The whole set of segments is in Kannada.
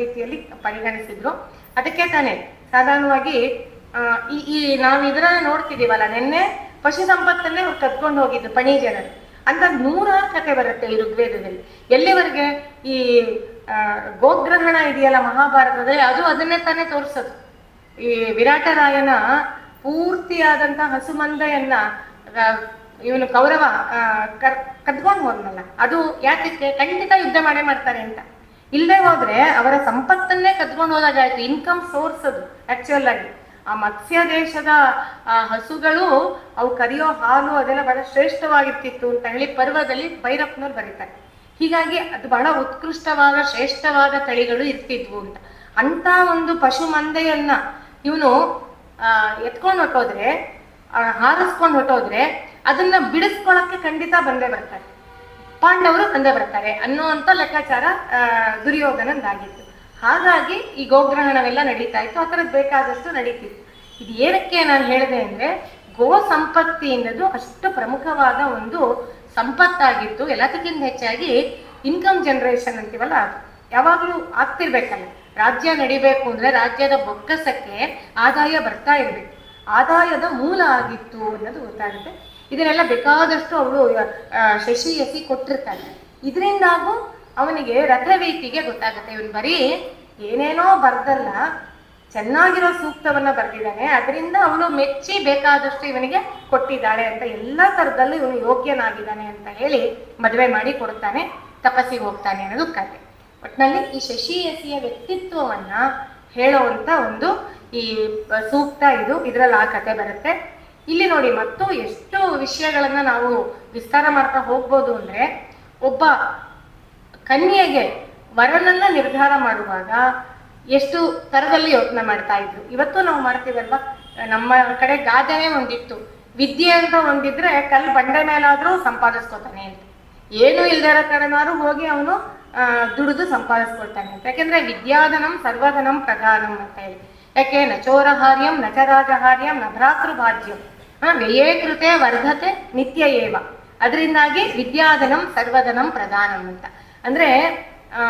ರೀತಿಯಲ್ಲಿ ಪರಿಗಣಿಸಿದ್ರು. ಅದಕ್ಕೆ ತಾನೇ ಸಾಧಾರಣವಾಗಿ ಈ ಈ ನಾವು ಇದರ ನೋಡ್ತಿದೀವಲ್ಲ ನಿನ್ನೆ ಪಶು ಸಂಪತ್ತನ್ನೇ ಅವ್ರು ಕದ್ಕೊಂಡು ಹೋಗಿದ್ದು ಪಣಿ ಜನರು. ಅಂತ ನೂರಾರು ಕತೆ ಬರುತ್ತೆ ಈ ಋಗ್ವೇದದಲ್ಲಿ. ಎಲ್ಲಿವರೆಗೆ ಈ ಗೋಗ್ರಹಣ ಇದೆಯಲ್ಲ ಮಹಾಭಾರತದಲ್ಲಿ, ಅದು ಅದನ್ನೇ ತಾನೇ ತೋರಿಸೋದು. ಈ ವಿರಾಟರಾಯನ ಪೂರ್ತಿಯಾದಂತ ಹಸುಮಂದೆಯನ್ನ ಇವನು ಕೌರವ ಕರ್, ಕದ್ಕೊಂಡು ಹೋದ್ನಲ್ಲ. ಅದು ಯಾಕೆ ಖಂಡಿತ ಯುದ್ಧ ಮಾಡೇ ಮಾಡ್ತಾರೆ ಅಂತ. ಇಲ್ಲದೆ ಹೋದ್ರೆ ಅವರ ಸಂಪತ್ತನ್ನೇ ಕದ್ಕೊಂಡು ಹೋದಾಗಾಯ್ತು ಇನ್ಕಮ್ ಸೋರ್ಸ್ ಅದು ಆಕ್ಚುಯಲ್ ಆಗಿ. ಆ ಮತ್ಸ್ಯ ದೇಶದ ಹಸುಗಳು, ಅವು ಕರಿಯೋ ಹಾಲು ಅದೆಲ್ಲ ಬಹಳ ಶ್ರೇಷ್ಠವಾಗಿರ್ತಿತ್ತು ಅಂತ ಹೇಳಿ ಪರ್ವದಲ್ಲಿ ಭೈರಪ್ಪನವ್ರು ಬರೀತಾರೆ. ಹೀಗಾಗಿ ಅದು ಬಹಳ ಉತ್ಕೃಷ್ಟವಾದ, ಶ್ರೇಷ್ಠವಾದ ತಳಿಗಳು ಇರ್ತಿದ್ವು ಅಂತ. ಅಂತ ಒಂದು ಪಶು ಮಂದೆಯನ್ನ ಇವನು ಎತ್ಕೊಂಡು ಹೊಟ್ಟೋದ್ರೆ ಹಾರಿಸ್ಕೊಂಡು ಹೊಟ್ಟೋದ್ರೆ ಅದನ್ನ ಬಿಡಿಸ್ಕೊಳಕ್ಕೆ ಖಂಡಿತ ಬಂದೇ ಬರ್ತಾರೆ. ಪಾಂಡವರು ಬಂದೇ ಬರ್ತಾರೆ ಅನ್ನುವಂತ ಲೆಕ್ಕಾಚಾರ ದುರ್ಯೋಧನಂದಾಗಿತ್ತು. ಹಾಗಾಗಿ ಈ ಗೋಗ್ರಹಣವೆಲ್ಲ ನಡೀತಾ ಇತ್ತು. ಆ ಥರದ್ದು ಬೇಕಾದಷ್ಟು ನಡೀತಿತ್ತು. ಇದು ಏನಕ್ಕೆ ನಾನು ಹೇಳಿದೆ ಅಂದ್ರೆ, ಗೋ ಸಂಪತ್ತಿ ಅನ್ನೋದು ಅಷ್ಟು ಪ್ರಮುಖವಾದ ಒಂದು ಸಂಪತ್ತಾಗಿತ್ತು. ಎಲ್ಲದಕ್ಕಿಂತ ಹೆಚ್ಚಾಗಿ ಇನ್ಕಮ್ ಜನರೇಷನ್ ಅಂತೀವಲ್ಲ ಅದು. ಯಾವಾಗಲೂ ಆಗ್ತಿರ್ಬೇಕಲ್ಲ. ರಾಜ್ಯ ನಡಿಬೇಕು ಅಂದ್ರೆ ರಾಜ್ಯದ ಬೊಕ್ಕಸಕ್ಕೆ ಆದಾಯ ಬರ್ತಾ ಇರ್ಬೇಕು. ಆದಾಯದ ಮೂಲ ಆಗಿತ್ತು ಅನ್ನೋದು ಗೊತ್ತಾಗುತ್ತೆ. ಇದನ್ನೆಲ್ಲ ಬೇಕಾದಷ್ಟು ಅವಳು ಶಶಿ ಎಸಿ ಕೊಟ್ಟಿರ್ತಾನೆ. ಇದರಿಂದಾಗೂ ಅವನಿಗೆ ರಥವೀತಿಗೆ ಗೊತ್ತಾಗುತ್ತೆ. ಇವನು ಬರೀ ಏನೇನೋ ಬರ್ದಲ್ಲ, ಚೆನ್ನಾಗಿರೋ ಸೂಕ್ತವನ್ನ ಬರ್ದಿದ್ದಾನೆ. ಅದರಿಂದ ಅವಳು ಮೆಚ್ಚಿ ಬೇಕಾದಷ್ಟು ಇವನಿಗೆ ಕೊಟ್ಟಿದ್ದಾಳೆ ಅಂತ ಎಲ್ಲ ಥರದಲ್ಲೂ ಇವನು ಯೋಗ್ಯನಾಗಿದ್ದಾನೆ ಅಂತ ಹೇಳಿ ಮದುವೆ ಮಾಡಿ ಕೊಡ್ತಾನೆ ತಪಸ್ಸಿಗೆ ಹೋಗ್ತಾನೆ ಅನ್ನೋದು ಕತೆ ಒಟ್ಟಿನಲ್ಲಿ ಈ ಶಶಿ ಎಸಿಯ ವ್ಯಕ್ತಿತ್ವವನ್ನ ಹೇಳುವಂತ ಒಂದು ಈ ಸೂಕ್ತ ಇದು. ಇದರಲ್ಲಿ ಆ ಕತೆ ಬರುತ್ತೆ. ಇಲ್ಲಿ ನೋಡಿ ಮತ್ತು ಎಷ್ಟು ವಿಷಯಗಳನ್ನ ನಾವು ವಿಸ್ತಾರ ಮಾಡ್ತಾ ಹೋಗ್ಬೋದು ಅಂದ್ರೆ ಒಬ್ಬ ಕನ್ಯೆಗೆ ವರನನ್ನ ನಿರ್ಧಾರ ಮಾಡುವಾಗ ಎಷ್ಟು ತರದಲ್ಲಿ ಯೋಚನೆ ಮಾಡ್ತಾ ಇದ್ರು. ಇವತ್ತು ನಾವು ಮಾಡ್ತೀವಲ್ವಾ? ನಮ್ಮ ಕಡೆ ಗಾದೆನೇ ಒಂದಿತ್ತು. ವಿದ್ಯೆ ಅಂತ ಒಂದಿದ್ರೆ ಕಲ್ ಬಂಡೆ ಮೇಲಾದ್ರೂ ಸಂಪಾದಿಸ್ಕೊತಾನೆ ಅಂತ. ಏನು ಇಲ್ದೇ ಇರೋ ಕಡೆನಾದ್ರೂ ಹೋಗಿ ಅವನು ದುಡಿದು ಸಂಪಾದಿಸ್ಕೊಳ್ತಾನೆ ಅಂತ. ಯಾಕೆಂದ್ರೆ ವಿದ್ಯಾಧನಂ ಸರ್ವಧನಂ ಪ್ರಧಾನಂ ಅಂತ ಹೇಳಿ. ಯಾಕೆ? ನಚೋರಹಾರ್ಯಂ ನಚರಾಜಹಾರ್ಯಂ ನಭ್ರಾತೃಭಾಜ್ಯಂ ವ್ಯಯೇ ಕೃತೆ ವರ್ಧತೆ ನಿತ್ಯ ಏವ. ಅದರಿಂದಾಗಿ ವಿದ್ಯಾಧನಂ ಸರ್ವಧನಂ ಪ್ರಧಾನಂ ಅಂತ. ಅಂದ್ರೆ, ಆ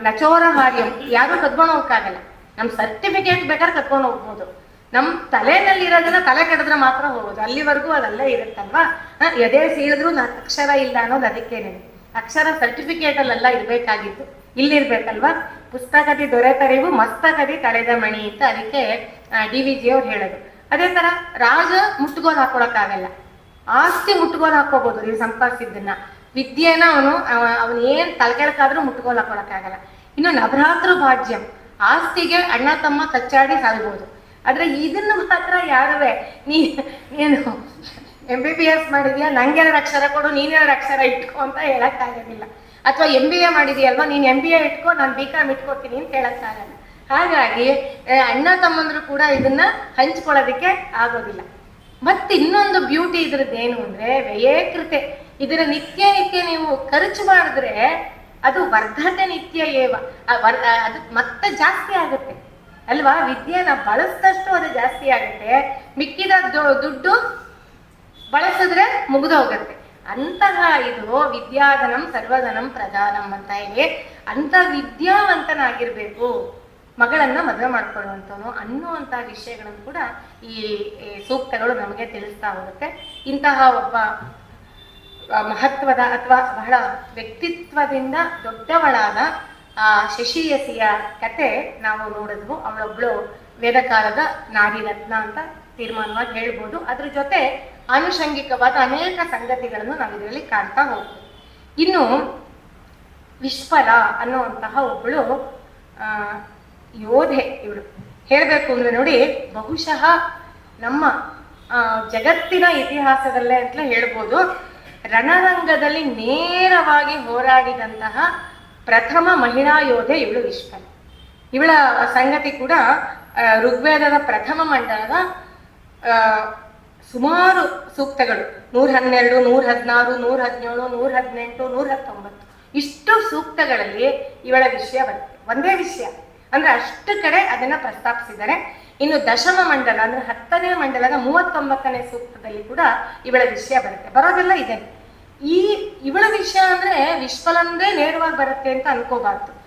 ನಚೋರಹಾರ್ಯಂ ಯಾರು ಕದ್ಕೊಂಡು ಹೋಗಕ್ಕಾಗಲ್ಲ. ನಮ್ ಸರ್ಟಿಫಿಕೇಟ್ ಬೇಕಾದ್ರೆ ಕದ್ಕೊಂಡು ಹೋಗ್ಬೋದು. ನಮ್ ತಲೆನಲ್ಲಿ ಇರೋದನ್ನ ತಲೆ ಕೆಡದ್ರೆ ಮಾತ್ರ ಹೋಗೋದು. ಅಲ್ಲಿವರೆಗೂ ಅದಲ್ಲೇ ಇರುತ್ತಲ್ವಾ? ಎದೆ ಸೀಳಿದ್ರು ನಾ, ಅಕ್ಷರ ಇಲ್ಲ ಅನ್ನೋದು ಅದಕ್ಕೇನೆ. ಅಕ್ಷರ ಸರ್ಟಿಫಿಕೇಟ್ ಅಲ್ಲೆಲ್ಲ ಇರ್ಬೇಕಾಗಿತ್ತು. ಇಲ್ಲಿರ್ಬೇಕಲ್ವಾ? ಪುಸ್ತಕದಿ ದೊರೆತರಿವು, ಮಸ್ತಕದಿ ತಳೆದ ಮಣಿ ಅಂತ ಅದಕ್ಕೆ ಡಿ ವಿ ಜಿ ಅವ್ರು ಹೇಳೋದು. ಅದೇ ತರ ರಾಜ ಮುಟ್ಟುಗೋಲು ಹಾಕೊಳಕ್ಕಾಗಲ್ಲ. ಆಸ್ತಿ ಮುಟ್ಟುಗೋಲು ಹಾಕೋಬಹುದು ನೀವು ಸಂಪಾದಿಸಿದ್ದನ್ನ. ವಿದ್ಯೆನ ಅವನು ಅವನು ಏನ್ ತಲೆಕೆಳಕಾದ್ರೂ ಮುಟ್ಟುಗೋಲು ಹಾಕೊಳಕ್ಕಾಗಲ್ಲ. ಇನ್ನು ನವರಾತ್ರ ಭಾಜ್ಯಂ. ಆಸ್ತಿಗೆ ಅಣ್ಣ, ತಮ್ಮ ಕಚ್ಚಾಡಿ ಸಾಲ್ಬಹುದು ಆದ್ರೆ ಇದನ್ನ ಮಾತ್ರ ಯಾರುವೆ? ನೀ, ನೀನು ಎಂ ಬಿ ಬಿ ಎಸ್ ಮಾಡಿದ್ಯಾ? ನಂಗೆ ಎರಡು ಅಕ್ಷರ ಕೊಡು ನೀನ್ ಎರಡು ಅಕ್ಷರ ಇಟ್ಕೊ ಅಂತ ಹೇಳಕ್ಕಾಗೋದಿಲ್ಲ ಅಥವಾ ಎಂ ಬಿ ಎ ಮಾಡಿದ್ಯಲ್ವಾ? ನೀನ್ ಎಂ ಬಿ ಎ ಇಟ್ಕೊ, ನಾನು ಬಿ ಕಾಮ್ ಇಟ್ಕೊತೀನಿ ಅಂತ ಹೇಳಕ್ಕಾಗಲ್ಲ. ಹಾಗಾಗಿ ಅಣ್ಣ ತಮ್ಮಂದ್ರು ಕೂಡ ಇದನ್ನ ಹಂಚ್ಕೊಳ್ಳೋದಕ್ಕೆ ಆಗೋದಿಲ್ಲ. ಮತ್ತೆ ಇನ್ನೊಂದು ಬ್ಯೂಟಿ ಇದ್ರದ್ದು ಏನು ಅಂದ್ರೆ, ವ್ಯಯೇಕೃತೆ. ಇದರ ನಿತ್ಯ ನಿತ್ಯ ನೀವು ಖರ್ಚು ಮಾಡಿದ್ರೆ ಅದು ವರ್ಧತೆ ನಿತ್ಯ ಏವ. ಅದು ಮತ್ತೆ ಜಾಸ್ತಿ ಆಗುತ್ತೆ. ಅಲ್ವಾ? ವಿದ್ಯೆನ ಬಳಸಿದಷ್ಟು ಅದು ಜಾಸ್ತಿ ಆಗುತ್ತೆ. ಮಿಕ್ಕಿದ ದುಡ್ಡು ಬಳಸಿದ್ರೆ ಮುಗಿದು ಹೋಗುತ್ತೆ. ಅಂತಹ ಇದು ವಿದ್ಯಾಧನಂ ಸರ್ವಧನಂ ಪ್ರಧಾನಂ ಅಂತ ಹೇಳಿ ಅಂತ ವಿದ್ಯಾವಂತನಾಗಿರ್ಬೇಕು. ಮಗಳನ್ನ ಮದುವೆ ಮಾಡ್ಕೊಳ್ಳುವಂಥವನು ಅನ್ನುವಂತಹ ವಿಷಯಗಳನ್ನು ಕೂಡ ಈ ಸೂಕ್ತಗಳು ನಮಗೆ ತಿಳಿಸ್ತಾ ಹೋಗುತ್ತೆ. ಇಂತಹ ಒಬ್ಬ ಮಹತ್ವದ ಅಥವಾ ಬಹಳ ವ್ಯಕ್ತಿತ್ವದಿಂದ ದೊಡ್ಡವಳಾದ, ಆ, ಶಶಿಯಸಿಯ ಕತೆ ನಾವು ನೋಡಿದ್ವು. ಅವಳೊಬ್ಳು ವೇದಕಾಲದ ನಾರಿ ರತ್ನ ಅಂತ ತೀರ್ಮಾನವಾಗಿ ಹೇಳ್ಬೋದು. ಅದ್ರ ಜೊತೆ ಆನುಷಂಗಿಕವಾದ ಅನೇಕ ಸಂಗತಿಗಳನ್ನು ನಾವು ಇದರಲ್ಲಿ ಕಾಣ್ತಾ ಹೋಗ್ತೀವಿ. ಇನ್ನು ವಿಶ್ವಲ ಅನ್ನುವಂತಹ ಒಬ್ಬಳು ಯೋಧೆ ಇವಳು ಹೇಳಬೇಕು ಅಂದ್ರೆ ನೋಡಿ ಬಹುಶಃ ನಮ್ಮ ಜಗತ್ತಿನ ಇತಿಹಾಸದಲ್ಲೇ ಅಂತಲೇ ಹೇಳ್ಬೋದು. ರಣರಂಗದಲ್ಲಿ ನೇರವಾಗಿ ಹೋರಾಡಿದಂತಹ ಪ್ರಥಮ ಮಹಿಳಾ ಯೋಧೆ ಇವಳು ವಿಶ್ವನ ಇವಳ ಸಂಗತಿ ಕೂಡ ಋಗ್ವೇದದ ಪ್ರಥಮ ಮಂಡಲದ ಸುಮಾರು ಸೂಕ್ತಗಳು. ನೂರ ಹನ್ನೆರಡು ನೂರ ಹದಿನಾರು ನೂರ ಹದಿನೇಳು ನೂರ ಹದಿನೆಂಟು ನೂರ ಹತ್ತೊಂಬತ್ತು ಇಷ್ಟು ಸೂಕ್ತಗಳಲ್ಲಿ ಇವಳ ವಿಷಯ ಬರುತ್ತೆ ಒಂದೇ ವಿಷಯ. ಅಂದ್ರೆ ಅಷ್ಟು ಕಡೆ ಅದನ್ನ ಪ್ರಸ್ತಾಪಿಸಿದ್ದಾರೆ. ಇನ್ನು ದಶಮ ಮಂಡಲ ಅಂದ್ರೆ ಹತ್ತನೇ ಮಂಡಲದ ಮೂವತ್ತೊಂಬತ್ತನೇ ಸೂಕ್ತದಲ್ಲಿ ಕೂಡ ಇವಳ ವಿಷಯ ಬರುತ್ತೆ. ಬರೋದೆಲ್ಲ ಇದೆ. ಈ ಇವಳ ವಿಷಯ ಅಂದ್ರೆ ವಿಶ್ವಲಂದೇ ನೇರವಾಗಿ ಬರುತ್ತೆ ಅಂತ ಅನ್ಕೋಬಾರ್ದು.